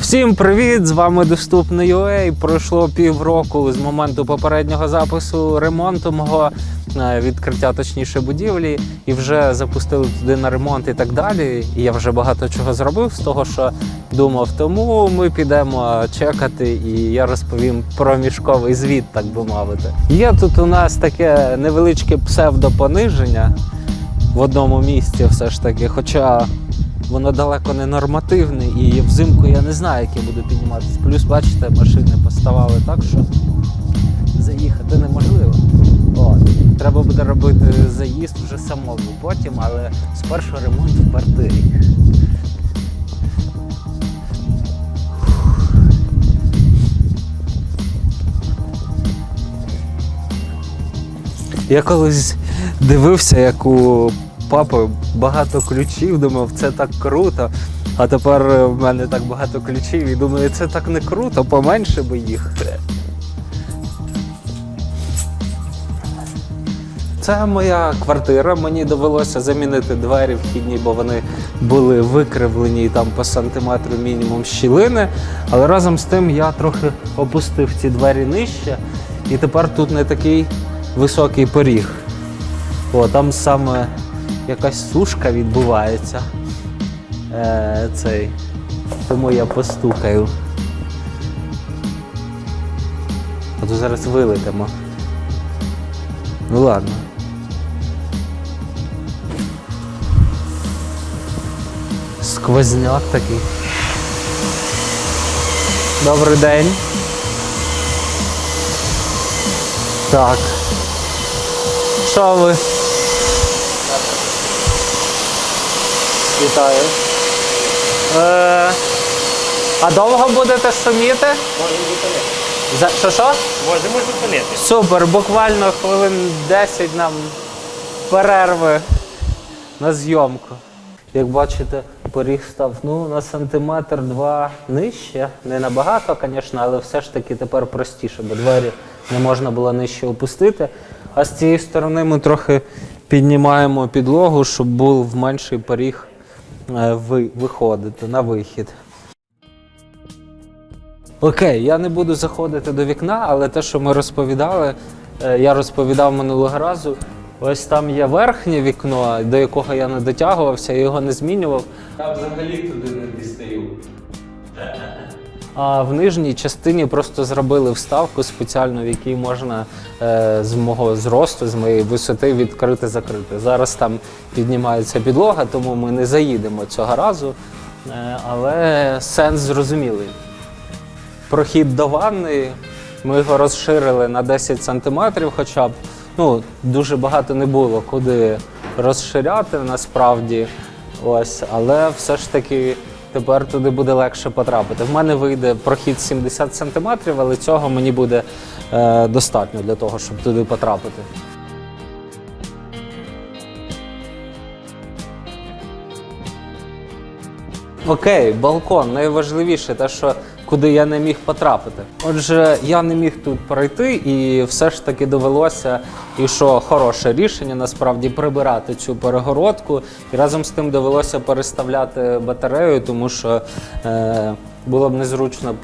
Всім привіт! З вами доступно UA. Пройшло півроку з моменту попереднього запису ремонту мого е, відкриття, точніше, будівлі, і вже запустили туди на ремонт і так далі. І я вже багато чого зробив з того, що думав. Тому ми підемо чекати, і я розповім про мішковий звіт, так би мовити. Є тут у нас таке невеличке псевдопониження в одному місці, все ж таки, хоча воно далеко не нормативне, і взимку я не знаю, як я буду підніматися. Плюс, бачите, машини поставали так, що заїхати неможливо. От. Треба буде робити заїзд вже самому потім, але спершу ремонт в квартирі. Я колись дивився, як у папи багато ключів, думав, це так круто. А тепер в мене так багато ключів і думаю, це так не круто, поменше би їх. Це моя квартира. Мені довелося замінити двері вхідні, бо вони були викривлені там по сантиметру мінімум щілини. Але разом з тим я трохи опустив ці двері нижче, і тепер тут не такий високий поріг. О, там саме якась сушка відбувається. Е, цей. Тому я постукаю. А то зараз вилетимо. Ну ладно. Сквозняк такий. Добрий день. Так. Що ви? Вітаю. Е, а довго будете шуміти? Можемо зупинити. За, що що? Можемо зупинити. Супер, буквально хвилин 10 нам перерви на зйомку. Як бачите, поріг став ну, на сантиметр два нижче. Не набагато, звісно, але все ж таки тепер простіше, бо двері не можна було нижче опустити. А з цієї сторони ми трохи піднімаємо підлогу, щоб був менший поріг ви- виходити на вихід. Окей, я не буду заходити до вікна, але те, що ми розповідали, е, я розповідав минулого разу. Ось там є верхнє вікно, до якого я не дотягувався, я його не змінював. Я взагалі туди не дістаю. А в нижній частині просто зробили вставку спеціальну, в якій можна е, з мого зросту, з моєї висоти відкрити-закрити. Зараз там піднімається підлога, тому ми не заїдемо цього разу. Е, але сенс зрозумілий прохід до ванни. Ми його розширили на 10 сантиметрів, хоча б ну, дуже багато не було куди розширяти насправді. Ось, але все ж таки тепер туди буде легше потрапити. В мене вийде прохід 70 сантиметрів, але цього мені буде е, достатньо для того, щоб туди потрапити. Окей, балкон. Найважливіше те, що куди я не міг потрапити. Отже, я не міг тут пройти, і все ж таки довелося, і що хороше рішення насправді прибирати цю перегородку. І разом з тим довелося переставляти батарею, тому що е, було б незручно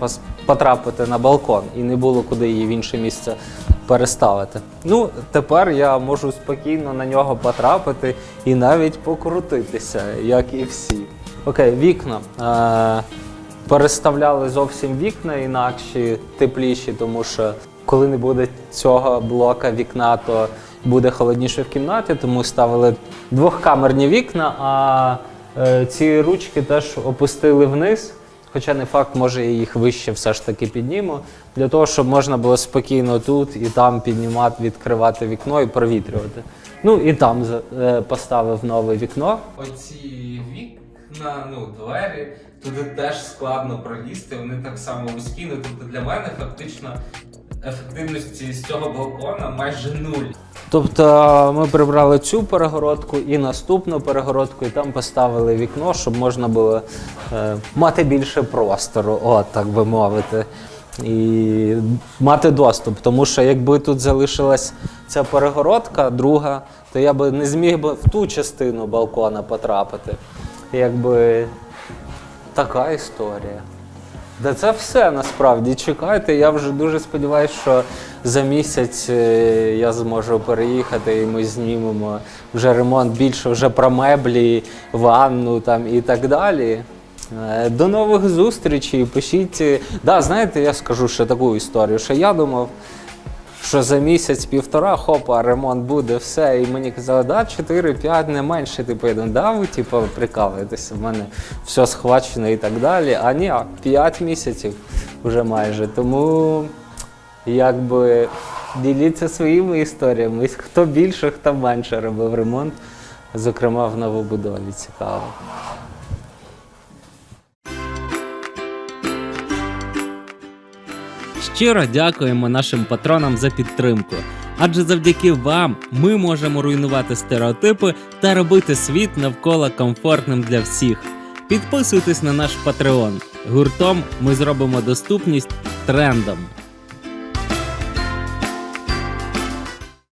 потрапити на балкон і не було куди її в інше місце переставити. Ну, тепер я можу спокійно на нього потрапити і навіть покрутитися, як і всі. Окей, вікна. Переставляли зовсім вікна інакші, тепліші, тому що коли не буде цього блока вікна, то буде холодніше в кімнаті, тому ставили двохкамерні вікна, а е, ці ручки теж опустили вниз. Хоча не факт, може я їх вище все ж таки підніму, для того, щоб можна було спокійно тут і там піднімати, відкривати вікно і провітрювати. Ну і там е, поставив нове вікно. Оці вікна, ну, двері, туди теж складно пролізти, вони так само вузькі. Ну, тобто для мене фактично ефективності з цього балкона майже нуль. Тобто ми прибрали цю перегородку і наступну перегородку, і там поставили вікно, щоб можна було е, мати більше простору, от так би мовити. І мати доступ. Тому що якби тут залишилась ця перегородка, друга, то я би не зміг би в ту частину балкона потрапити. Якби така історія. Да це все насправді. Чекайте. Я вже дуже сподіваюся, що за місяць е, я зможу переїхати і ми знімемо вже ремонт більше вже про меблі, ванну там і так далі. Е, До нових зустрічей. Пишіть. е, Да, знаєте, я скажу ще таку історію, що я думав, що за місяць-півтора, хопа, ремонт буде, все. І мені казали, да, 4-5, не менше. Типу, я думаю, да, типу, прикалуєтеся, в мене все схвачено і так далі. А ні, 5 місяців вже майже. Тому якби діліться своїми історіями. Хто більше, хто менше робив ремонт, зокрема в новобудові. Цікаво. Щиро дякуємо нашим патронам за підтримку. Адже завдяки вам ми можемо руйнувати стереотипи та робити світ навколо комфортним для всіх. Підписуйтесь на наш Patreon. Гуртом ми зробимо доступність трендом.